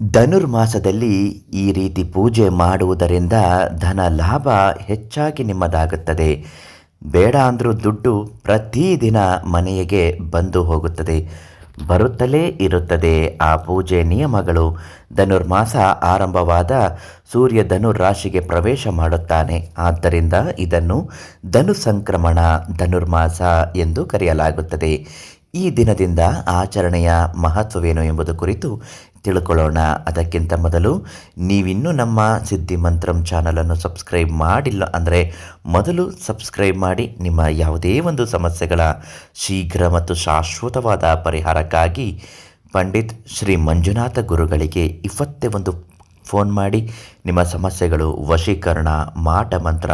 ಧನುರ್ಮಾಸದಲ್ಲಿ ಈ ರೀತಿ ಪೂಜೆ ಮಾಡುವುದರಿಂದ ಧನ ಲಾಭ ಹೆಚ್ಚಾಗಿ ನಿಮ್ಮದಾಗುತ್ತದೆ. ಬೇಡ ಅಂದರೂ ದುಡ್ಡು ಪ್ರತಿದಿನ ಮನೆಗೆ ಬಂದು ಹೋಗುತ್ತದೆ. ಬರುತ್ತಲೇ ಇರುತ್ತದೆ ಆ ಪೂಜೆ ನಿಯಮಗಳು. ಧನುರ್ಮಾಸ ಆರಂಭವಾದ ಸೂರ್ಯ ಧನುರ್ ರಾಶಿಗೆ ಪ್ರವೇಶ ಮಾಡುತ್ತಾನೆ. ಆದ್ದರಿಂದ ಇದನ್ನು ಧನು ಸಂಕ್ರಮಣ ಧನುರ್ಮಾಸ ಎಂದು ಕರೆಯಲಾಗುತ್ತದೆ. ಈ ದಿನದಿಂದ ಆಚರಣೆಯ ಮಹತ್ವವೇನು ಎಂಬುದು ಕುರಿತು ತಿಳ್ಕೊಳ್ಳೋಣ. ಅದಕ್ಕಿಂತ ಮೊದಲು ನೀವಿನ್ನೂ ನಮ್ಮ ಸಿದ್ಧಿ ಮಂತ್ರಂ ಚಾನಲನ್ನು ಸಬ್ಸ್ಕ್ರೈಬ್ ಮಾಡಿಲ್ಲ ಅಂದರೆ ಮೊದಲು ಸಬ್ಸ್ಕ್ರೈಬ್ ಮಾಡಿ. ನಿಮ್ಮ ಯಾವುದೇ ಒಂದು ಸಮಸ್ಯೆಗಳ ಶೀಘ್ರ ಮತ್ತು ಶಾಶ್ವತವಾದ ಪರಿಹಾರಕ್ಕಾಗಿ ಪಂಡಿತ್ ಶ್ರೀ ಮಂಜುನಾಥ ಗುರುಗಳಿಗೆ ಇವತ್ತೇ ಒಂದು ಫೋನ್ ಮಾಡಿ, ನಿಮ್ಮ ಸಮಸ್ಯೆಗಳು, ವಶೀಕರಣ, ಮಾಟ ಮಂತ್ರ,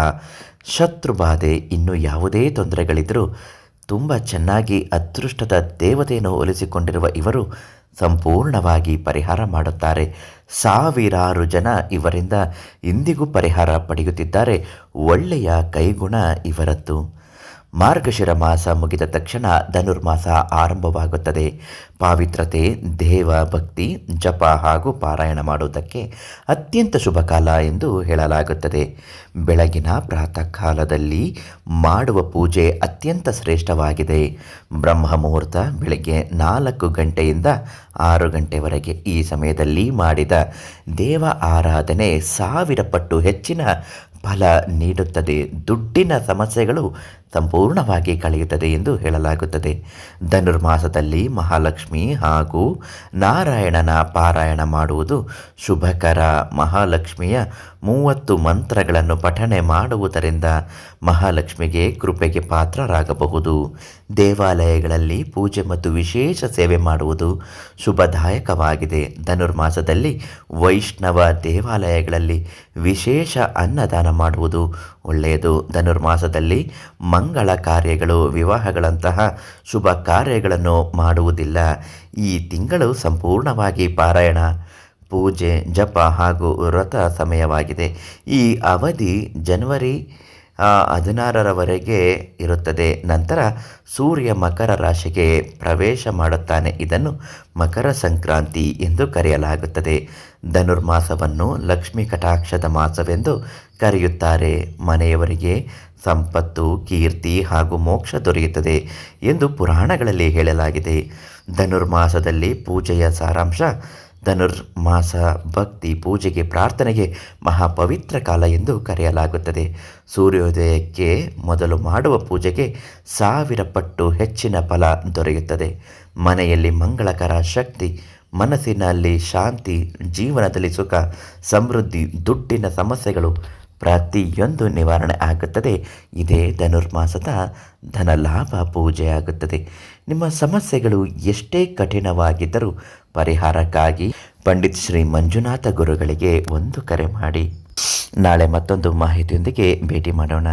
ಶತ್ರುಬಾಧೆ, ಇನ್ನೂ ಯಾವುದೇ ತೊಂದರೆಗಳಿದ್ದರೂ ತುಂಬ ಚೆನ್ನಾಗಿ ಅದೃಷ್ಟದ ದೇವತೆಯನ್ನು ಒಲಿಸಿಕೊಂಡಿರುವ ಇವರು ಸಂಪೂರ್ಣವಾಗಿ ಪರಿಹಾರ ಮಾಡುತ್ತಾರೆ. ಸಾವಿರಾರು ಜನ ಇವರಿಂದ ಇಂದಿಗೂ ಪರಿಹಾರ ಪಡೆಯುತ್ತಿದ್ದಾರೆ. ಒಳ್ಳೆಯ ಕೈಗುಣ ಇವರದ್ದು. ಮಾರ್ಗಶಿರ ಮಾಸ ಮುಗಿದ ತಕ್ಷಣ ಧನುರ್ಮಾಸ ಆರಂಭವಾಗುತ್ತದೆ. ಪಾವಿತ್ರತೆ, ದೇವ ಭಕ್ತಿ, ಜಪ ಹಾಗೂ ಪಾರಾಯಣ ಮಾಡುವುದಕ್ಕೆ ಅತ್ಯಂತ ಶುಭ ಕಾಲ ಎಂದು ಹೇಳಲಾಗುತ್ತದೆ. ಬೆಳಗಿನ ಪ್ರಾತಃ ಕಾಲದಲ್ಲಿ ಮಾಡುವ ಪೂಜೆ ಅತ್ಯಂತ ಶ್ರೇಷ್ಠವಾಗಿದೆ. ಬ್ರಹ್ಮ ಮುಹೂರ್ತ ಬೆಳಗ್ಗೆ ನಾಲ್ಕು ಗಂಟೆಯಿಂದ ಆರು ಗಂಟೆವರೆಗೆ ಈ ಸಮಯದಲ್ಲಿ ಮಾಡಿದ ದೇವ ಆರಾಧನೆ ಸಾವಿರ ಪಟ್ಟು ಹೆಚ್ಚಿನ ಫಲ ನೀಡುತ್ತದೆ. ದುಡ್ಡಿನ ಸಮಸ್ಯೆಗಳು ಸಂಪೂರ್ಣವಾಗಿ ಕಳೆಯುತ್ತದೆ ಎಂದು ಹೇಳಲಾಗುತ್ತದೆ. ಧನುರ್ಮಾಸದಲ್ಲಿ ಮಹಾಲಕ್ಷ್ಮಿ ಹಾಗೂ ನಾರಾಯಣನ ಪಾರಾಯಣ ಮಾಡುವುದು ಶುಭಕರ. ಮಹಾಲಕ್ಷ್ಮಿಯ ಮೂವತ್ತು ಮಂತ್ರಗಳನ್ನು ಪಠಣೆ ಮಾಡುವುದರಿಂದ ಮಹಾಲಕ್ಷ್ಮಿಗೆ ಕೃಪೆಗೆ ಪಾತ್ರರಾಗಬಹುದು. ದೇವಾಲಯಗಳಲ್ಲಿ ಪೂಜೆ ಮತ್ತು ವಿಶೇಷ ಸೇವೆ ಮಾಡುವುದು ಶುಭದಾಯಕವಾಗಿದೆ. ಧನುರ್ಮಾಸದಲ್ಲಿ ವೈಷ್ಣವ ದೇವಾಲಯಗಳಲ್ಲಿ ವಿಶೇಷ ಅನ್ನದಾನ ಮಾಡುವುದು ಒಳ್ಳೆಯದು. ಧನುರ್ಮಾಸದಲ್ಲಿ ಮಂಗಳ ಕಾರ್ಯಗಳು, ವಿವಾಹಗಳಂತಹ ಶುಭ ಕಾರ್ಯಗಳನ್ನು ಮಾಡುವುದಿಲ್ಲ. ಈ ತಿಂಗಳು ಸಂಪೂರ್ಣವಾಗಿ ಪಾರಾಯಣ. ಪೂಜೆ, ಜಪ ಹಾಗೂ ವ್ರತ ಸಮಯವಾಗಿದೆ. ಈ ಅವಧಿ ಜನವರಿ ಹದಿನಾರರವರೆಗೆ ಇರುತ್ತದೆ. ನಂತರ ಸೂರ್ಯ ಮಕರ ರಾಶಿಗೆ ಪ್ರವೇಶ ಮಾಡುತ್ತಾನೆ. ಇದನ್ನು ಮಕರ ಸಂಕ್ರಾಂತಿ ಎಂದು ಕರೆಯಲಾಗುತ್ತದೆ. ಧನುರ್ಮಾಸವನ್ನು ಲಕ್ಷ್ಮೀ ಕಟಾಕ್ಷದ ಮಾಸವೆಂದು ಕರೆಯುತ್ತಾರೆ. ಮನೆಯವರಿಗೆ ಸಂಪತ್ತು, ಕೀರ್ತಿ ಹಾಗೂ ಮೋಕ್ಷ ದೊರೆಯುತ್ತದೆ ಎಂದು ಪುರಾಣಗಳಲ್ಲಿ ಹೇಳಲಾಗಿದೆ. ಧನುರ್ಮಾಸದಲ್ಲಿ ಪೂಜೆಯ ಸಾರಾಂಶ ಧನುರ್ಮಾಸ ಭಕ್ತಿ ಪೂಜೆಗೆ ಪ್ರಾರ್ಥನೆಗೆ ಮಹಾಪವಿತ್ರ ಕಾಲ ಎಂದು ಕರೆಯಲಾಗುತ್ತದೆ. ಸೂರ್ಯೋದಯಕ್ಕೆ ಮೊದಲು ಮಾಡುವ ಪೂಜೆಗೆ ಸಾವಿರ ಪಟ್ಟು ಹೆಚ್ಚಿನ ಫಲ ದೊರೆಯುತ್ತದೆ. ಮನೆಯಲ್ಲಿ ಮಂಗಳಕರ ಶಕ್ತಿ, ಮನಸ್ಸಿನಲ್ಲಿ ಶಾಂತಿ, ಜೀವನದಲ್ಲಿ ಸುಖ, ಸಮೃದ್ಧಿ, ದುಡ್ಡಿನ ಸಮಸ್ಯೆಗಳು ಪ್ರತಿಯೊಂದು ನಿವಾರಣೆ ಆಗುತ್ತದೆ. ಇದೇ ಧನುರ್ಮಾಸದ ಧನಲಾಭ ಪೂಜೆಯಾಗುತ್ತದೆ. ನಿಮ್ಮ ಸಮಸ್ಯೆಗಳು ಎಷ್ಟೇ ಕಠಿಣವಾಗಿದ್ದರೂ ಪರಿಹಾರಕ್ಕಾಗಿ ಪಂಡಿತ್ ಶ್ರೀ ಮಂಜುನಾಥ ಗುರುಗಳಿಗೆ ಒಂದು ಕರೆ ಮಾಡಿ. ನಾಳೆ ಮತ್ತೊಂದು ಮಾಹಿತಿಯೊಂದಿಗೆ ಭೇಟಿ ಮಾಡೋಣ.